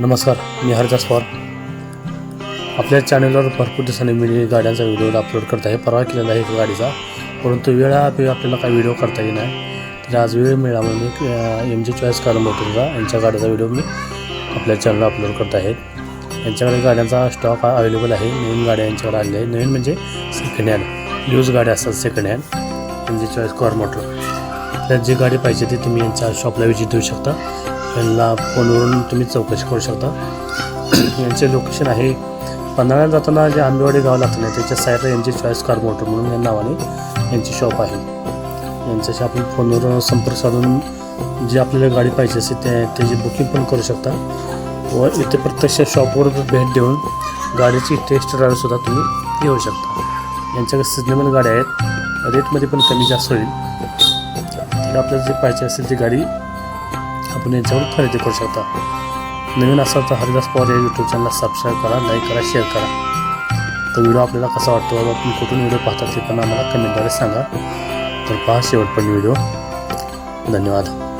नमस्कार मी हरदास पवार. आपल्या चॅनलवर भरपूर दिवसांनी मी गाड्यांचा व्हिडिओ अपलोड करत आहे. परवा केलेला आहे एका गाडीचा. परंतु वेळाअभावी आपल्याला काही व्हिडिओ करता येईल नाही. तर आज वेळ मिळाला मी एम जी चॉईस कार मोटरचा यांच्या गाडीचा व्हिडिओ मी आपल्या चॅनलला अपलोड करत आहे. यांच्याकडे गाड्यांचा स्टॉक अवेलेबल आहे. नवीन गाड्या यांच्याकडे आलेल्या आहे नवीन म्हणजे सेकंड हँड यूज गाड्या असतात second hand M G choice car motor त्यात जी गाडी पाहिजे ती तुम्ही यांच्या शॉपला विजिट देऊ शकता. यांना फोनवरून तुम्ही चौकशी करू शकता. यांचे लोकेशन आहे पन्हाळ्यात जाताना जे आंबेवाडी गाव लागतं ना त्याच्या साईडला यांची चॉईस कार मोटर म्हणून या नावाने यांची शॉप आहे. यांच्याशी आपण फोनवर संपर्क साधून जी आपल्याला गाडी पाहिजे असेल ते त्याची बुकिंग पण करू शकता. व इथे प्रत्यक्ष शॉपवर भेट देऊन गाडीची टेस्ट ड्राईव्हसुद्धा तुम्ही घेऊ शकता. यांच्याकडे सिजनेबल गाड्या आहेत. रेटमध्ये पण कमी जास्त होईल. तर आपल्याला जे पाहिजे असेल ती गाडी आपण यांच्यावर खरेदी करू शकता. नवीन असाल तर हरिदास पवार या यूट्यूब चॅनलला सबस्क्राईब करा लाईक करा शेअर करा. तर व्हिडिओ आपल्याला कसा वाटतो बाबा आपण कुठून व्हिडिओ पाहता ते पण आम्हाला कमेंटद्वारे सांगा. तर पहा शेवटपर्यंत व्हिडिओ धन्यवाद.